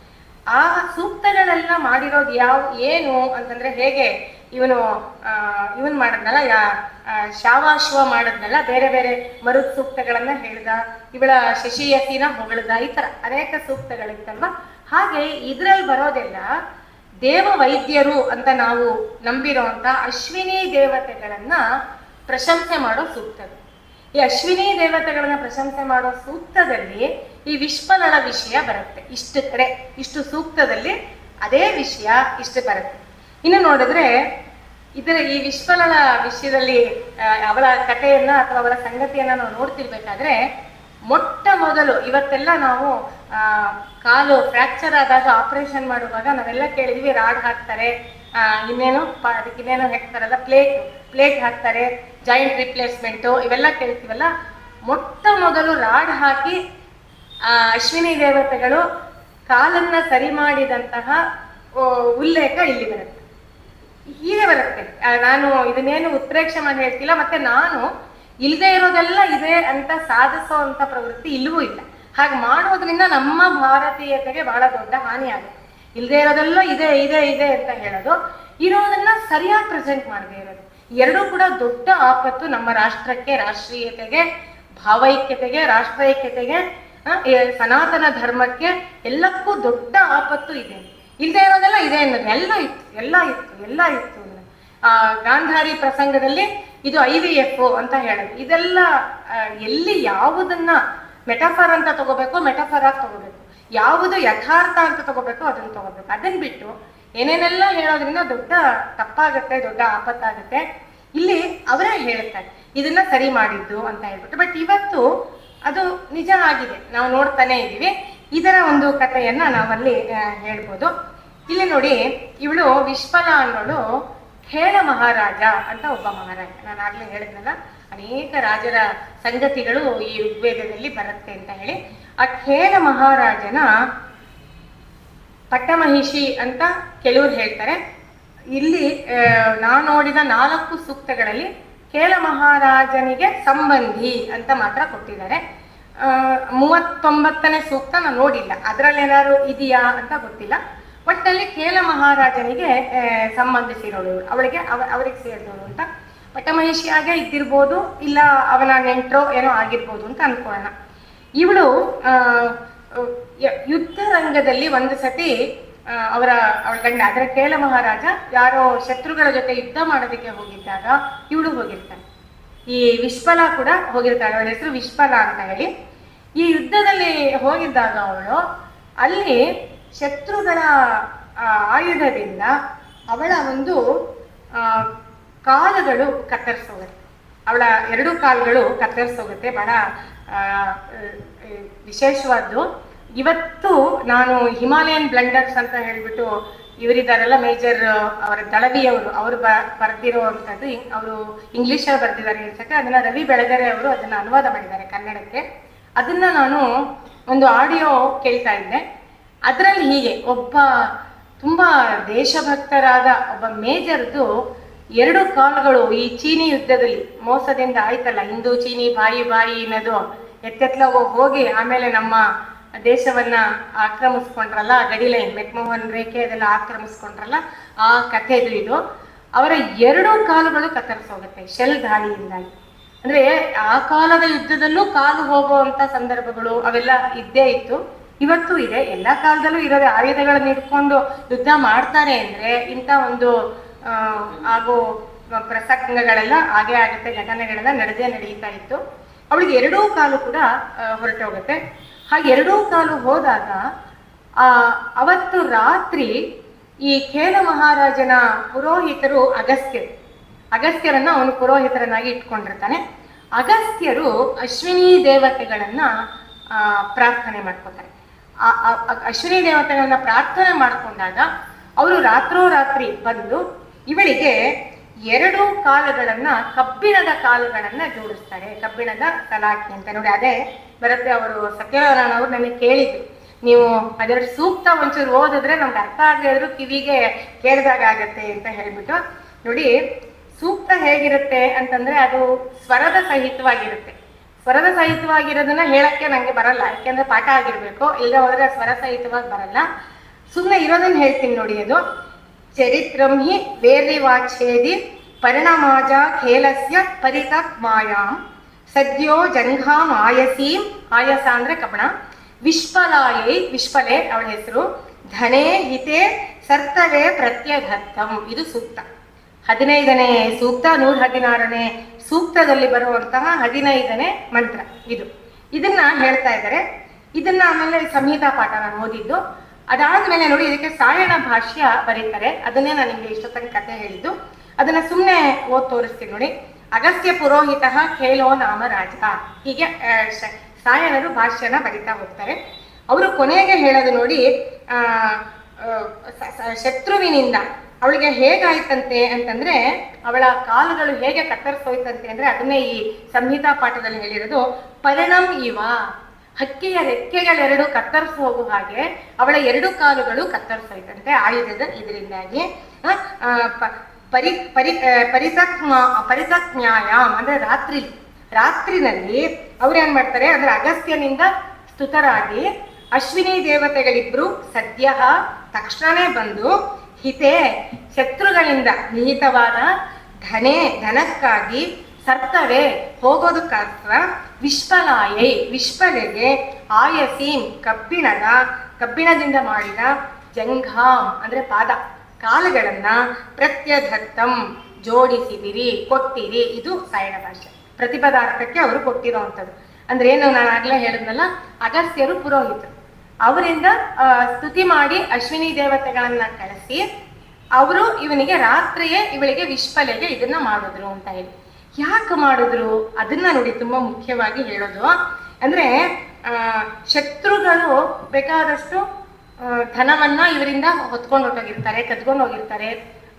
ಆ ಸೂಕ್ತಗಳೆಲ್ಲ ಮಾಡಿರೋದು ಯಾವ, ಏನು ಅಂತಂದ್ರೆ ಹೇಗೆ ಇವನು ಇವನ್ ಮಾಡಿದ್ನಲ್ಲ, ಯಾ- ಶಾವಾಶ್ವ ಮಾಡಿದ್ನಲ್ಲ, ಬೇರೆ ಬೇರೆ ಮರುತ್ ಸೂಕ್ತಗಳನ್ನ ಹೇಳ್ದ, ಇವಳ ಶಶಿಯತಿನ ಹೊಗಳ್ದ, ಈ ತರ ಅನೇಕ ಸೂಕ್ತಗಳಿತ್ತಲ್ವಾ? ಹಾಗೆ ಇದ್ರಲ್ಲಿ ಬರೋದೆಲ್ಲ ದೇವ ವೈದ್ಯರು ಅಂತ ನಾವು ನಂಬಿರೋಂಥ ಅಶ್ವಿನಿ ದೇವತೆಗಳನ್ನ ಪ್ರಶಂಸೆ ಮಾಡೋ ಸೂಕ್ತ ಈ ಅಶ್ವಿನಿ ದೇವತೆಗಳನ್ನ ಪ್ರಶಂಸೆ ಮಾಡೋ ಸೂಕ್ತದಲ್ಲಿ ಈ ವಿಶ್ವನಳ ವಿಷಯ ಬರುತ್ತೆ. ಇಷ್ಟು ಕಡೆ, ಇಷ್ಟು ಸೂಕ್ತದಲ್ಲಿ ಅದೇ ವಿಷಯ ಇಷ್ಟು ಬರುತ್ತೆ. ಇನ್ನು ನೋಡಿದ್ರೆ ಇದರ ಈ ವಿಶ್ವನಳ ವಿಷಯದಲ್ಲಿ ಅವಳ ಕಥೆಯನ್ನ ಅಥವಾ ಅವಳ ಸಂಗತಿಯನ್ನ ನಾವು ನೋಡ್ತಿರ್ಬೇಕಾದ್ರೆ ಮೊಟ್ಟ ಮೊದಲು ಇವತ್ತೆಲ್ಲ ನಾವು ಕಾಲು ಫ್ರಾಕ್ಚರ್ ಆದಾಗ ಆಪರೇಷನ್ ಮಾಡುವಾಗ ನಾವೆಲ್ಲ ಕೇಳಿದ್ವಿ ರಾಡ್ ಹಾಕ್ತಾರೆ ಇನ್ನೇನು ಅದಕ್ಕೆ ಇನ್ನೇನು ಹೇಳ್ತಾರಲ್ಲ ಪ್ಲೇಟ್ ಪ್ಲೇಟ್ ಹಾಕ್ತಾರೆ ಜಾಯಿಂಟ್ ರಿಪ್ಲೇಸ್ಮೆಂಟು ಇವೆಲ್ಲ ಕೇಳ್ತೀವಲ್ಲ. ಮೊಟ್ಟ ಮೊದಲು ರಾಡ್ ಹಾಕಿ ಅಶ್ವಿನಿ ದೇವತೆಗಳು ಕಾಲನ್ನ ಸರಿ ಮಾಡಿದಂತಹ ಉಲ್ಲೇಖ ಇಲ್ಲಿ ಬರುತ್ತೆ. ಹೀಗೆ ಬರುತ್ತೆ. ನಾನು ಇದನ್ನೇನು ಉತ್ಪ್ರೇಕ್ಷೆ ಮಾಡಿ ಹೇಳ್ತಿಲ್ಲ, ಮತ್ತೆ ನಾನು ಇಲ್ಲದೆ ಇರೋದೆಲ್ಲ ಇದೆ ಅಂತ ಸಾಧಿಸೋ ಅಂತ ಪ್ರವೃತ್ತಿ ಇಲ್ಲವೂ ಇಲ್ಲ. ಹಾಗೆ ಮಾಡೋದ್ರಿಂದ ನಮ್ಮ ಭಾರತೀಯತೆಗೆ ಬಹಳ ದೊಡ್ಡ ಹಾನಿ ಆಗುತ್ತೆ. ಇಲ್ಲದೆ ಇರೋದೆಲ್ಲ ಇದೆ ಇದೆ ಇದೆ ಅಂತ ಹೇಳೋದು, ಇರೋದನ್ನ ಸರಿಯಾಗಿ ಪ್ರೆಸೆಂಟ್ ಮಾಡದೇ ಇರೋದು. ಎರಡೂ ಕೂಡ ದೊಡ್ಡ ಆಪತ್ತು ನಮ್ಮ ರಾಷ್ಟ್ರಕ್ಕೆ, ರಾಷ್ಟ್ರೀಯತೆಗೆ, ಭಾವೈಕ್ಯತೆಗೆ, ರಾಷ್ಟ್ರೈಕ್ಯತೆಗೆ ಸನಾತನ ಧರ್ಮಕ್ಕೆ ಎಲ್ಲಕ್ಕೂ ದೊಡ್ಡ ಆಪತ್ತು ಇದೆ. ಇಲ್ಲದೆ ಇರೋದೆಲ್ಲ ಇದೆ ಅನ್ನೋದು. ಎಲ್ಲ ಇತ್ತು ಎಲ್ಲ ಇತ್ತು ಎಲ್ಲ ಇತ್ತು. ಆ, ಗಾಂಧಾರಿ ಪ್ರಸಂಗದಲ್ಲಿ ಇದು ಐ ವಿ ಎಫ್ ಅಂತ ಹೇಳೋದು. ಇದೆಲ್ಲ ಎಲ್ಲಿ ಯಾವುದನ್ನ ಮೆಟಾಫರ್ ಅಂತ ತಗೋಬೇಕು, ಮೆಟಾಫರ್ ಆಗಿ ತಗೋಬೇಕು. ಯಾವುದು ಯಥಾರ್ಥ ಅಂತ ತಗೋಬೇಕು, ಅದನ್ನ ತಗೋಬೇಕು. ಅದನ್ನ ಬಿಟ್ಟು ಏನೇನೆಲ್ಲ ಹೇಳೋದ್ರಿಂದ ದೊಡ್ಡ ತಪ್ಪಾಗುತ್ತೆ, ದೊಡ್ಡ ಆಪತ್ತಾಗುತ್ತೆ. ಇಲ್ಲಿ ಅವರೇ ಹೇಳ್ತಾರೆ, ಇದನ್ನ ಸರಿ ಮಾಡಿದ್ದು ಅಂತ ಹೇಳ್ಬಿಟ್ಟು. ಬಟ್ ಇವತ್ತು ಅದು ನಿಜ ಆಗಿದೆ. ನಾವು ನೋಡ್ತಾನೆ ಇದ್ದೀವಿ. ಇದರ ಒಂದು ಕಥೆಯನ್ನ ನಾವಲ್ಲಿ ಹೇಳ್ಬೋದು. ಇಲ್ಲಿ ನೋಡಿ, ಇವಳು ವಿಶ್ವಲ ಅನ್ನೋಳು ಖೇಳ ಮಹಾರಾಜ ಅಂತ ಒಬ್ಬ ಮಹಾರಾಜ. ನಾನು ಆಗ್ಲೇ ಹೇಳಿದ್ನಲ್ಲ, ಅನೇಕ ರಾಜರ ಸಂಗತಿಗಳು ಈ ಋಗ್ವೇದದಲ್ಲಿ ಬರುತ್ತೆ ಅಂತ ಹೇಳಿ. ಆ ಖೇಲ ಮಹಾರಾಜನ ಪಟ್ಟಮಹಿಷಿ ಅಂತ ಕೆಲವರು ಹೇಳ್ತಾರೆ. ಇಲ್ಲಿ ನಾನು ನೋಡಿದ ನಾಲ್ಕು ಸೂಕ್ತಗಳಲ್ಲಿ ಖೇಲ ಮಹಾರಾಜನಿಗೆ ಸಂಬಂಧಿ ಅಂತ ಮಾತ್ರ ಕೊಟ್ಟಿದ್ದಾರೆ. ಮೂವತ್ತೊಂಬತ್ತನೇ ಸೂಕ್ತ ನಾನು ನೋಡಿಲ್ಲ. ಅದರಲ್ಲಿ ಏನಾದ್ರು ಇದೆಯಾ ಅಂತ ಗೊತ್ತಿಲ್ಲ. ಒಟ್ಟಲ್ಲಿ ಕೇಲ ಮಹಾರಾಜನಿಗೆ ಸಂಬಂಧಿಸಿರೋಳು ಅವಳಿಗೆ ಅವ, ಅವರಿಗೆ ಸೇರಿದವಳು ಅಂತ. ಪಟ್ಟಮಹಿಷಿಯಾಗೆ ಇದ್ದಿರ್ಬೋದು, ಇಲ್ಲ ಅವನ ನೆಂಟ್ರೋ ಏನೋ ಆಗಿರ್ಬೋದು ಅಂತ ಅನ್ಕೊಳ್ಳೋಣ ಇವಳು ಯುದ್ಧ ರಂಗದಲ್ಲಿ ಒಂದು ಸತಿ ಅವರ, ಅವಳ ಗಂಡ, ಅಂದ್ರೆ ಕೇಲ ಮಹಾರಾಜ, ಯಾರೋ ಶತ್ರುಗಳ ಜೊತೆ ಯುದ್ಧ ಮಾಡೋದಕ್ಕೆ ಹೋಗಿದ್ದಾಗ ಇವಳು ಹೋಗಿರ್ತಾನೆ ಈ ವಿಶ್ವಲ ಕೂಡ ಹೋಗಿರ್ತಾಳೆ. ಅವಳ ಹೆಸರು ವಿಶ್ವಲ ಅಂತ ಹೇಳಿ. ಈ ಯುದ್ಧದಲ್ಲಿ ಹೋಗಿದ್ದಾಗ ಅವಳು, ಅಲ್ಲಿ ಶತ್ರುಗಳ ಆಯುಧದಿಂದ ಅವಳ ಒಂದು ಕಾಲುಗಳು ಕತ್ತರಿಸೋಗುತ್ತೆ. ಅವಳ ಎರಡು ಕಾಲುಗಳು ಕತ್ತರಿಸೋಗುತ್ತೆ. ಬಹಳ ವಿಶೇಷವಾದ್ದು. ಇವತ್ತು ನಾನು ಹಿಮಾಲಯನ್ ಬ್ಲೆಂಡರ್ಸ್ ಅಂತ ಹೇಳ್ಬಿಟ್ಟು ಇವರಿದ್ದಾರಲ್ಲ, ಮೇಜರ್, ಅವರ ದಳವಿಯವರು. ಅವರು ಬ, ಬರೆದಿರುವಂಥದ್ದು ಅವರು ಇಂಗ್ಲೀಷಲ್ಲಿ ಬರೆದಿದ್ದಾರೆ ಅನ್ಸಕ್ಕೆ ಅದನ್ನ ರವಿ ಬೆಳಗೆರೆ ಅವರು ಅದನ್ನ ಅನುವಾದ ಮಾಡಿದ್ದಾರೆ ಕನ್ನಡಕ್ಕೆ. ಅದನ್ನ ನಾನು ಒಂದು ಆಡಿಯೋ ಕೇಳ್ತಾ ಇದ್ದೆ. ಅದರಲ್ಲಿ ಹೀಗೆ ಒಬ್ಬ ತುಂಬಾ ದೇಶಭಕ್ತರಾದ ಒಬ್ಬ ಮೇಜರ್ದು ಎರಡು ಕಾಲ್ಗಳು ಈ ಚೀನಿ ಯುದ್ಧದಲ್ಲಿ ಮೋಸದಿಂದ ಆಯ್ತಲ್ಲ, ಹಿಂದೂ ಚೀನಿ, ಬಾಯಿ ಬಾಯಿ ಅನ್ನೋದು ಎತ್ತೆತ್ಲ ಹೋಗಿ ಆಮೇಲೆ ನಮ್ಮ ದೇಶವನ್ನ ಆಕ್ರಮಿಸ್ಕೊಂಡ್ರಲ್ಲ ಗಡಿ ಲೈನ್ ಮೆಕ್ಮೋಹನ್ ರೇಖೆ ಅದೆಲ್ಲ ಆಕ್ರಮಿಸ್ಕೊಂಡ್ರಲ್ಲ, ಆ ಕಥೆದು ಇದು ಅವರ ಎರಡು ಕಾಲುಗಳು ಕತ್ತರಿಸೋಗುತ್ತೆ ಶೆಲ್ ದಾಳಿಯಿಂದಾಗಿ. ಅಂದ್ರೆ ಆ ಕಾಲದ ಯುದ್ಧದಲ್ಲೂ ಕಾಲು ಹೋಗುವಂತ ಸಂದರ್ಭಗಳು ಅವೆಲ್ಲ ಇದ್ದೇ ಇತ್ತು. ಇವತ್ತು ಇದೆ, ಎಲ್ಲಾ ಕಾಲದಲ್ಲೂ ಇರೋದೇ ಆಯುಧಗಳನ್ನ ಇಟ್ಕೊಂಡು ಯುದ್ಧ ಮಾಡ್ತಾರೆ ಅಂದ್ರೆ ಇಂಥ ಒಂದು ಆಗೋ ಪ್ರಸಂಗಗಳೆಲ್ಲ ಹಾಗೆ ಆಗುತ್ತೆ, ಘಟನೆಗಳೆಲ್ಲ ನಡೆದೇ ನಡೀತಾ ಇತ್ತು. ಅವಳಿಗೆ ಎರಡೂ ಕಾಲು ಕೂಡ ಹೊರಟೋಗುತ್ತೆ ಹಾಗೆ ಎರಡೂ ಕಾಲು ಹೋದಾಗ, ಆ, ಅವತ್ತು ರಾತ್ರಿ ಈ ಖೇಲ ಮಹಾರಾಜನ ಪುರೋಹಿತರು ಅಗಸ್ತ್ಯರು, ಅಗಸ್ತ್ಯರನ್ನ ಅವನು ಪುರೋಹಿತರನ್ನಾಗಿ ಇಟ್ಕೊಂಡಿರ್ತಾನೆ. ಅಗಸ್ತ್ಯರು ಅಶ್ವಿನಿ ದೇವತೆಗಳನ್ನ ಪ್ರಾರ್ಥನೆ ಮಾಡ್ಕೋತಾರೆ. ಅಶ್ವಿನಿ ದೇವತೆಗಳನ್ನ ಪ್ರಾರ್ಥನೆ ಮಾಡಿಕೊಂಡಾಗ ಅವರು ರಾತ್ರೋರಾತ್ರಿ ಬಂದು ಇವಳಿಗೆ ಎರಡು ಕಾಲುಗಳನ್ನ ಕಬ್ಬಿಣದ ಕಾಲುಗಳನ್ನ ಜೋಡಿಸ್ತಾರೆ. ಕಬ್ಬಿಣದ ತಲಾಖಿ ಅಂತ ನೋಡಿ ಅದೇ ಬರುತ್ತೆ ಅವರು ಸತ್ಯನಾರಾಯಣ ಅವರು ನನಗೆ ಕೇಳಿದ್ರು. ನೀವು ಅದರ ಸೂಕ್ತ ಒಂಚೂರು ಓದಿದ್ರೆ ನಮ್ಗೆ ಅರ್ಥ ಆಗದೆ ಕಿವಿಗೆ ಕೇಳಿದಾಗ ಆಗತ್ತೆ ಅಂತ ಹೇಳ್ಬಿಟ್ಟು ನೋಡಿ ಸೂಕ್ತ ಹೇಗಿರುತ್ತೆ ಅಂತಂದ್ರೆ ಅದು ಸ್ವರದ ಸಹಿತವಾಗಿರುತ್ತೆ. ಸ್ವರದ ಸಹಿತವಾಗಿರೋದನ್ನ ಹೇಳಕ್ಕೆ ನಂಗೆ ಬರಲ್ಲ. ಯಾಕೆಂದ್ರೆ ಪಾಠ ಆಗಿರ್ಬೇಕು. ಇಲ್ಲದೆ ಹೋದ್ರೆ ಸ್ವರ ಸಹಿತವಾಗಿ ಬರಲ್ಲ. ಸುಮ್ಮನೆ ಇರೋದನ್ನ ಹೇಳ್ತೀನಿ ನೋಡಿ ಅದು. ಚರಿತ್ರಂ ಹಿ ವಾಚೇದಿ ಪರಿಣಮಾಜ ಖೇಲಸ್ಯ ಪರಿತ ಮಾಯಾಂ ಸದ್ಯೋ ಜಂಘಾಂ ಆಯಸೀಂ ಆಯಸ ಅಂದ್ರೆ ಕಪಣ. ವಿಶ್ವಲಾಯೈ, ವಿಶ್ವಲೆ ಅವಳ ಹೆಸರು. ಧನೆ ಹಿತೆ ಸರ್ತವೇ ಪ್ರತ್ಯಘತ್ತಂ. ಇದು ಸೂಕ್ತ. ಹದಿನೈದನೇ ಸೂಕ್ತ ನೂರ ಹದಿನಾರನೇ ಸೂಕ್ತದಲ್ಲಿ ಬರುವಂತಹ ಹದಿನೈದನೇ ಮಂತ್ರ ಇದು. ಇದನ್ನ ಹೇಳ್ತಾ ಇದ್ದಾರೆ. ಇದನ್ನ ಆಮೇಲೆ ಸಂಹಿತಾ ಪಾಠ ನಾನು ಓದಿದ್ದು. ಅದಾದ್ಮೇಲೆ ನೋಡಿ ಇದಕ್ಕೆ ಸಾಯಣ ಭಾಷ್ಯ ಬರೀತಾರೆ. ಅದನ್ನೇ ನಾನು ನಿಮ್ಗೆ ಇಷ್ಟೊತ್ತಂಗೆ ಕತೆ ಹೇಳಿದ್ದು. ಅದನ್ನ ಸುಮ್ಮನೆ ಓದ್ ತೋರಿಸ್ತೀನಿ ನೋಡಿ. ಅಗಸ್ತ್ಯ ಪುರೋಹಿತ ಖೇಲೋ ನಾಮ ರಾಜ. ಹೀಗೆ ಸಾಯಣರು ಭಾಷ್ಯನ ಬರಿತಾ ಹೋಗ್ತಾರೆ. ಅವರು ಕೊನೆಗೆ ಹೇಳೋದು ನೋಡಿ ಶತ್ರುವಿನಿಂದ ಅವಳಿಗೆ ಹೇಗಾಯ್ತಂತೆ ಅಂತಂದ್ರೆ ಅವಳ ಕಾಲುಗಳು ಹೇಗೆ ಕತ್ತರಿಸೋಯ್ತಂತೆ ಅಂದ್ರೆ ಅದನ್ನೇ ಈ ಸಂಹಿತಾ ಪಾಠದಲ್ಲಿ ಹೇಳಿರೋದು ಪರಿಣಾಮ ಇವ ಹಕ್ಕಿಯ ರೆಕ್ಕೆಗಳೆರಡು ಕತ್ತರಿಸಿ ಹೋಗುವ ಹಾಗೆ ಅವಳ ಎರಡು ಕಾಲುಗಳು ಕತ್ತರಿಸೋಯ್ತಂತೆ ಆಯುಧದ ಇದರಿಂದಾಗಿ ಪರಿ ಪರಿ ಆ, ಪರಿತಕ್ಮ ಪರಿತಜ್ಞಾಯಾಮ್ ಅಂದ್ರೆ ರಾತ್ರಿ ರಾತ್ರಿನಲ್ಲಿ ಅವ್ರು ಏನ್ ಮಾಡ್ತಾರೆ ಅಂದ್ರೆ ಅಗಸ್ತ್ಯನಿಂದ ಸ್ತುತರಾಗಿ ಅಶ್ವಿನಿ ದೇವತೆಗಳಿಬ್ರು ಸದ್ಯ ತಕ್ಷಣನೇ ಬಂದು ಹಿತೆ ಶತ್ರುಗಳಿಂದ ನಿಹಿತವಾದ ಧನೆ ಧನಕ್ಕಾಗಿ ಸರ್ತವೇ ಹೋಗೋದಕ್ಕಾಸ್ತ್ರ ವಿಶ್ವಲಾಯೈ ವಿಶ್ವಲೆಗೆ ಆಯಸೀಂ, ಕಬ್ಬಿಣದ, ಕಬ್ಬಿಣದಿಂದ ಮಾಡಿದ ಜಂಘಾಂ ಅಂದ್ರೆ ಪಾದ. ಕಾಲುಗಳನ್ನ ಪ್ರತ್ಯಧತ್ತಂ, ಜೋಡಿಸಿದಿರಿ, ಕೊಟ್ಟಿರಿ. ಇದು ಸಾಯಣ ಭಾಷೆ. ಪ್ರತಿಪದಾರ್ಥಕ್ಕೆ ಅವರು ಕೊಟ್ಟಿರುವಂಥದ್ದು. ಅಂದ್ರೆ ಏನು ನಾನು ಆಗ್ಲೇ ಹೇಳಿದ್ನಲ್ಲ, ಅಗಸ್ತ್ಯರು ಪುರೋಹಿತರು. ಅವರಿಂದ ಸ್ತುತಿ ಮಾಡಿ ಅಶ್ವಿನಿ ದೇವತೆಗಳನ್ನ ಕಳಿಸಿ, ಅವರು ಇವನಿಗೆ ರಾತ್ರಿಯೇ ಇವಳಿಗೆ ವಿಶ್ವಲೆಗೆ ಇದನ್ನ ಮಾಡಿದ್ರು ಅಂತ ಹೇಳಿ. ಯಾಕೆ ಮಾಡಿದ್ರು? ಅದನ್ನ ನೋಡಿ ತುಂಬಾ ಮುಖ್ಯವಾಗಿ ಹೇಳೋದು. ಅಂದ್ರೆ ಶತ್ರುಗಳು ಬೇಕಾದಷ್ಟು ಧನವನ್ನ ಇವರಿಂದ ಹೊತ್ಕೊಂಡು ಹೋಗಿರ್ತಾರೆ, ಕದ್ಕೊಂಡು ಹೋಗಿರ್ತಾರೆ.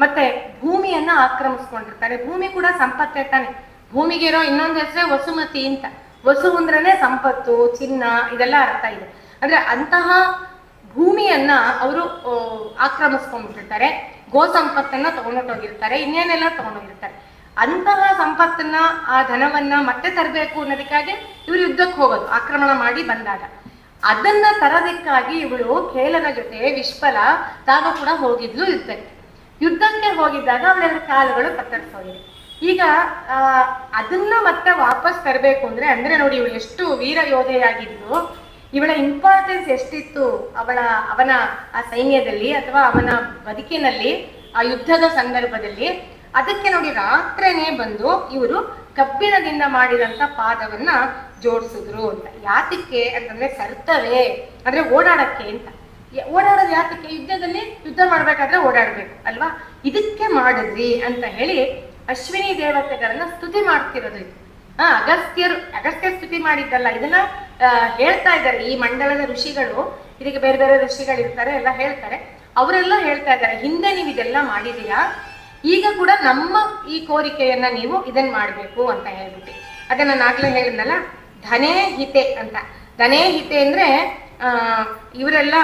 ಮತ್ತೆ ಭೂಮಿಯನ್ನ ಆಕ್ರಮಿಸ್ಕೊಂಡಿರ್ತಾರೆ. ಭೂಮಿ ಕೂಡ ಸಂಪತ್ತೇ ತಾನೆ. ಭೂಮಿಗಿರೋ ಇನ್ನೊಂದು ಹೆಸರೇ ವಸುಮತಿ ಅಂತ. ವಸು ಅಂದ್ರೇನೆ ಸಂಪತ್ತು, ಚಿನ್ನ, ಇದೆಲ್ಲ ಅರ್ಥ ಇದೆ. ಅಂದ್ರೆ ಅಂತಹ ಭೂಮಿಯನ್ನ ಅವರು ಆಕ್ರಮಿಸ್ಕೊಂಡ್ಬಿಟ್ಟಿರ್ತಾರೆ. ಗೋ ಸಂಪತ್ತನ್ನ ತಗೊಂಡೋಗಿರ್ತಾರೆ ಇನ್ನೇನೆಲ್ಲ ತಗೊಂಡೋಗಿರ್ತಾರೆ. ಅಂತಹ ಸಂಪತ್ತನ್ನ, ಆ ಧನವನ್ನ ಮತ್ತೆ ತರಬೇಕು ಅನ್ನೋದಕ್ಕಾಗಿ ಇವರು ಯುದ್ಧಕ್ಕೆ ಹೋಗೋದು, ಆಕ್ರಮಣ ಮಾಡಿ ಬಂದಾಗ. ಅದನ್ನ ತರೋದಕ್ಕಾಗಿ ಇವಳು ಖೇಲನ ಜೊತೆ ವಿಶ್ವಲ ತಾನು ಕೂಡ ಹೋಗಿದ್ಲು ಯುದ್ಧಕ್ಕೆ. ಯುದ್ಧಕ್ಕೆ ಹೋಗಿದ್ದಾಗ ಅವಳೆಲ್ಲ ಕಾಲುಗಳು ಕತ್ತರಿಸೋಗಿದೆ ಈಗ ಅದನ್ನ ಮತ್ತೆ ವಾಪಸ್ ತರಬೇಕು ಅಂದ್ರೆ ಅಂದ್ರೆ ನೋಡಿ ಇವಳು ಎಷ್ಟು ವೀರ ಯೋಧೆಯಾಗಿದ್ಲು. ಇವಳ ಇಂಪಾರ್ಟೆನ್ಸ್ ಎಷ್ಟಿತ್ತು ಅವಳ, ಅವನ ಆ ಸೈನ್ಯದಲ್ಲಿ ಅಥವಾ ಅವನ ಬದುಕಿನಲ್ಲಿ, ಆ ಯುದ್ಧದ ಸಂದರ್ಭದಲ್ಲಿ? ಅದಕ್ಕೆ ನೋಡಿ ರಾತ್ರಿನೇ ಬಂದು ಇವರು ಕಬ್ಬಿಣದಿಂದ ಮಾಡಿದಂತ ಪಾದವನ್ನ ಜೋಡಿಸಿದ್ರು ಅಂತ. ಯಾತಕ್ಕೆ ಅಂತಂದ್ರೆ ಸರ್ತವೆ ಅಂದ್ರೆ ಓಡಾಡಕ್ಕೆ ಅಂತ. ಓಡಾಡೋದು ಯಾತಕ್ಕೆ? ಯುದ್ಧದಲ್ಲಿ ಯುದ್ಧ ಮಾಡ್ಬೇಕಾದ್ರೆ ಓಡಾಡ್ಬೇಕು, ಅಲ್ವಾ? ಇದಕ್ಕೆ ಮಾಡಿದ್ರಿ ಅಂತ ಹೇಳಿ ಅಶ್ವಿನಿ ದೇವತೆಗಳನ್ನ ಸ್ತುತಿ ಮಾಡ್ತಿರೋದು ಇದು. ಅಗಸ್ತ್ಯರು ಅಗಸ್ತ್ಯ ಸ್ತುತಿ ಮಾಡಿದ್ದಲ್ಲ, ಇದನ್ನ ಹೇಳ್ತಾ ಇದ್ದಾರೆ ಈ ಮಂಡಲದ ಋಷಿಗಳು, ಇದಕ್ಕೆ ಬೇರೆ ಬೇರೆ ಋಷಿಗಳು ಇರ್ತಾರೆ ಎಲ್ಲ ಹೇಳ್ತಾರೆ. ಅವರೆಲ್ಲ ಹೇಳ್ತಾ ಇದ್ದಾರೆ, ಹಿಂದೆ ನೀವು ಇದೆಲ್ಲ ಮಾಡಿದೀಯಾ ಈಗ ಕೂಡ ನಮ್ಮ ಈ ಕೋರಿಕೆಯನ್ನ ನೀವು ಇದನ್ನ ಮಾಡ್ಬೇಕು ಅಂತ ಹೇಳ್ಬಿಟ್ಟು. ಅದನ್ನ ನಾನು ಆಗ್ಲೇ ಹೇಳಿದ್ನಲ್ಲ ಧನೇ ಹಿತೆ ಅಂತ. ಧನೇ ಹಿತೆ ಅಂದ್ರೆ ಇವರೆಲ್ಲ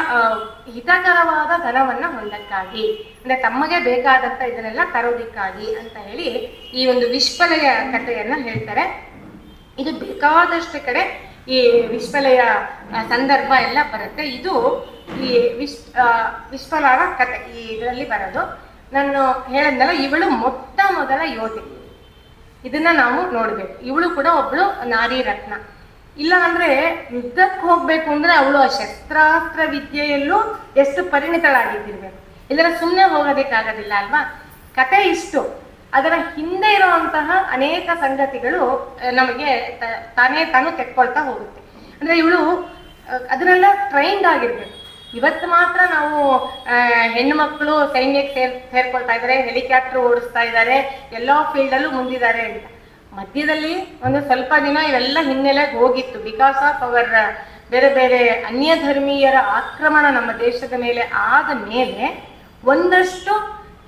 ಹಿತಕರವಾದ ದರವನ್ನ ಹೊಂದಕ್ಕಾಗಿ, ಅಂದ್ರೆ ತಮಗೆ ಬೇಕಾದಂತ ಇದನ್ನೆಲ್ಲ ತರೋದಿಕ್ಕಾಗಿ ಅಂತ ಹೇಳಿ ಈ ಒಂದು ವಿಶ್ವಲಯ ಕಥೆಯನ್ನ ಹೇಳ್ತಾರೆ. ಇದು ಬೇಕಾದಷ್ಟು ಕಡೆ ಈ ವಿಶ್ವಲಯ ಸಂದರ್ಭ ಎಲ್ಲ ಬರುತ್ತೆ. ಇದು ಈ ವಿಶ್ ವಿಶ್ವಲಾರ ಕಥೆ, ಈ ಇದರಲ್ಲಿ ಬರೋದು. ನಾನು ಹೇಳಿದ್ನಲ್ಲ, ಇವಳು ಮೊಟ್ಟ ಮೊದಲ ಯೋಧೆ. ಇದನ್ನ ನಾವು ನೋಡ್ಬೇಕು. ಇವಳು ಕೂಡ ಒಬ್ಳು ನಾರಿ ರತ್ನ. ಇಲ್ಲ ಅಂದ್ರೆ ಯುದ್ಧಕ್ಕೆ ಹೋಗ್ಬೇಕು ಅಂದ್ರೆ ಅವಳು ಆ ಶಸ್ತ್ರಾಸ್ತ್ರ ವಿದ್ಯೆಯಲ್ಲೂ ಎಷ್ಟು ಪರಿಣಿತಳಾಗಿದ್ದಿರ್ಬೇಕು. ಇಲ್ಲರ ಸುಮ್ಮನೆ ಹೋಗೋದಕ್ಕಾಗೋದಿಲ್ಲ ಅಲ್ವಾ? ಕತೆ ಇಷ್ಟು. ಅದರ ಹಿಂದೆ ಇರುವಂತಹ ಅನೇಕ ಸಂಗತಿಗಳು ನಮಗೆ ತಾನೇ ತಾನು ತೆಕ್ಕೊಳ್ತಾ ಹೋಗುತ್ತೆ. ಅಂದ್ರೆ ಇವಳು ಅದನ್ನೆಲ್ಲ ಟ್ರೈನ್ಡ್ ಆಗಿರ್ಬೇಕು. ಇವತ್ತು ಮಾತ್ರ ನಾವು ಹೆಣ್ಣು ಮಕ್ಕಳು ಸೈನ್ಯಕ್ಕೆ ಸೇರ್, ಸೇರ್ಕೊಳ್ತಾ ಇದ್ದಾರೆ, ಹೆಲಿಕಾಪ್ಟರ್ ಓಡಿಸ್ತಾ ಇದ್ದಾರೆ, ಎಲ್ಲೋ ಫೀಲ್ಡಲ್ಲೂ ಮುಂದಿದ್ದಾರೆ ಅಂತ. ಮಧ್ಯದಲ್ಲಿ ಒಂದು ಸ್ವಲ್ಪ ದಿನ ಇವೆಲ್ಲ ಹಿನ್ನೆಲೆಗೆ ಹೋಗಿತ್ತು. ಬಿಕಾಸ್ ಆಫ್ ಅವರ್ ಬೇರೆ ಬೇರೆ ಅನ್ಯ ಧರ್ಮೀಯರ ಆಕ್ರಮಣ ನಮ್ಮ ದೇಶದ ಮೇಲೆ ಆದ ಮೇಲೆ ಒಂದಷ್ಟು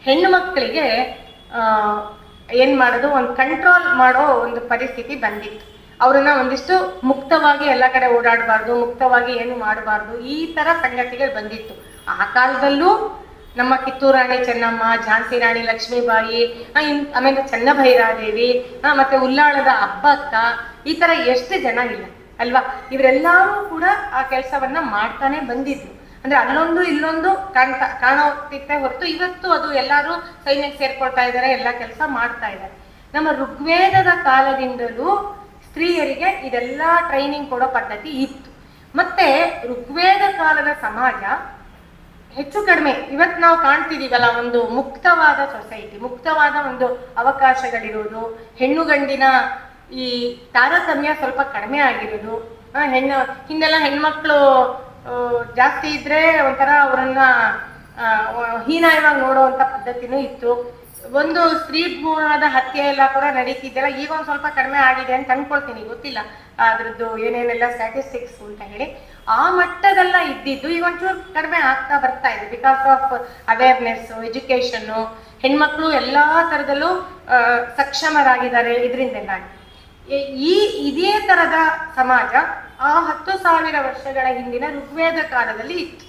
ಹೆಣ್ಣು ಮಕ್ಕಳಿಗೆ ಏನ್ ಮಾಡೋದು, ಒಂದು ಕಂಟ್ರೋಲ್ ಮಾಡೋ ಒಂದು ಪರಿಸ್ಥಿತಿ ಬಂದಿತ್ತು. ಅವ್ರನ್ನ ಒಂದಿಷ್ಟು ಮುಕ್ತವಾಗಿ ಎಲ್ಲ ಕಡೆ ಓಡಾಡಬಾರ್ದು, ಮುಕ್ತವಾಗಿ ಏನು ಮಾಡಬಾರ್ದು, ಈ ತರ ಸಂಗತಿಗಳು ಬಂದಿತ್ತು. ಆ ಕಾಲದಲ್ಲೂ ನಮ್ಮ ಕಿತ್ತೂರು ರಾಣಿ ಚೆನ್ನಮ್ಮ ಝಾನ್ಸಿ ರಾಣಿ ಲಕ್ಷ್ಮೀಬಾಯಿ ಆಮೇಲೆ ಚನ್ನಭೈರಾದೇವಿ ಮತ್ತೆ ಉಲ್ಲಾಳದ ಅಬ್ಬಕ್ಕ ಈ ತರ ಎಷ್ಟು ಜನ ಇಲ್ಲ, ಅಲ್ವಾ? ಇವರೆಲ್ಲರೂ ಕೂಡ ಆ ಕೆಲಸವನ್ನ ಮಾಡ್ತಾನೆ ಬಂದಿದ್ರು. ಅಂದ್ರೆ ಅಲ್ಲೊಂದು ಇಲ್ಲೊಂದು ಕಾಣ್ತಾ, ಕಾಣೋತಿತ್ತೆ ಹೊರತು ಇವತ್ತು ಅದು ಎಲ್ಲರೂ ಸೈನ್ಯಕ್ಕೆ ಸೇರ್ಕೊಳ್ತಾ ಇದ್ದಾರೆ ಎಲ್ಲ ಕೆಲಸ ಮಾಡ್ತಾ ಇದ್ದಾರೆ ನಮ್ಮ ಋಗ್ವೇದದ ಕಾಲದಿಂದಲೂ ಸ್ತ್ರೀಯರಿಗೆ ಇದೆಲ್ಲ ಟ್ರೈನಿಂಗ್ ಕೊಡೋ ಪದ್ಧತಿ ಇತ್ತು. ಮತ್ತೆ ಋಗ್ವೇದ ಕಾಲದ ಸಮಾಜ ಹೆಚ್ಚು ಕಡಿಮೆ. ಇವತ್ತು ನಾವು ಕಾಣ್ತಿದೀವಲ್ಲ, ಒಂದು ಮುಕ್ತವಾದ ಸೊಸೈಟಿ, ಮುಕ್ತವಾದ ಒಂದು ಅವಕಾಶಗಳಿರೋದು. ಹೆಣ್ಣು ಗಂಡಿನ ಈ ತಾರತಮ್ಯ ಸ್ವಲ್ಪ ಕಡಿಮೆ ಆಗಿರೋದು. ಹೆಣ್ಣು, ಹಿಂದೆಲ್ಲ ಹೆಣ್ಮಕ್ಳು ಜಾಸ್ತಿ ಇದ್ರೆ ಒಂಥರ ಅವರನ್ನ ಹೀನಾಯವಾಗಿ ನೋಡುವಂತ ಪದ್ಧತಿನೂ ಇತ್ತು. ಒಂದು ಸ್ತ್ರೀ ಹತ್ಯೆ ಎಲ್ಲ ಕೂಡ ನಡೀತಿದ್ದೆಲ್ಲ ಈಗ ಒಂದು ಸ್ವಲ್ಪ ಕಡಿಮೆ ಆಗಿದೆ ಅಂತ ಅನ್ಕೊಳ್ತೀನಿ, ಗೊತ್ತಿಲ್ಲ. ಅದ್ರದ್ದು ಏನೇನೆಲ್ಲ ಸ್ಟ್ಯಾಟಿಸ್ಟಿಕ್ಸ್ ಅಂತ ಹೇಳಿ. ಆ ಮಟ್ಟದೆಲ್ಲ ಇದ್ದಿದ್ದು ಈಗ ಒಂಚೂರು ಕಡಿಮೆ ಆಗ್ತಾ ಬರ್ತಾ ಇದೆ. ಬಿಕಾಸ್ ಆಫ್ ಅವೇರ್ನೆಸ್ ಎಜುಕೇಶನ್ ಹೆಣ್ಮಕ್ಳು ಎಲ್ಲಾ ತರದಲ್ಲೂ ಸಕ್ಷಮರಾಗಿದ್ದಾರೆ ಇದರಿಂದೆಲ್ಲ. ಈ, ಇದೇ ತರದ ಸಮಾಜ ಆ ಹತ್ತು ಸಾವಿರ ವರ್ಷಗಳ ಹಿಂದಿನ ಋಗ್ವೇದ ಕಾಲದಲ್ಲಿ ಇತ್ತು.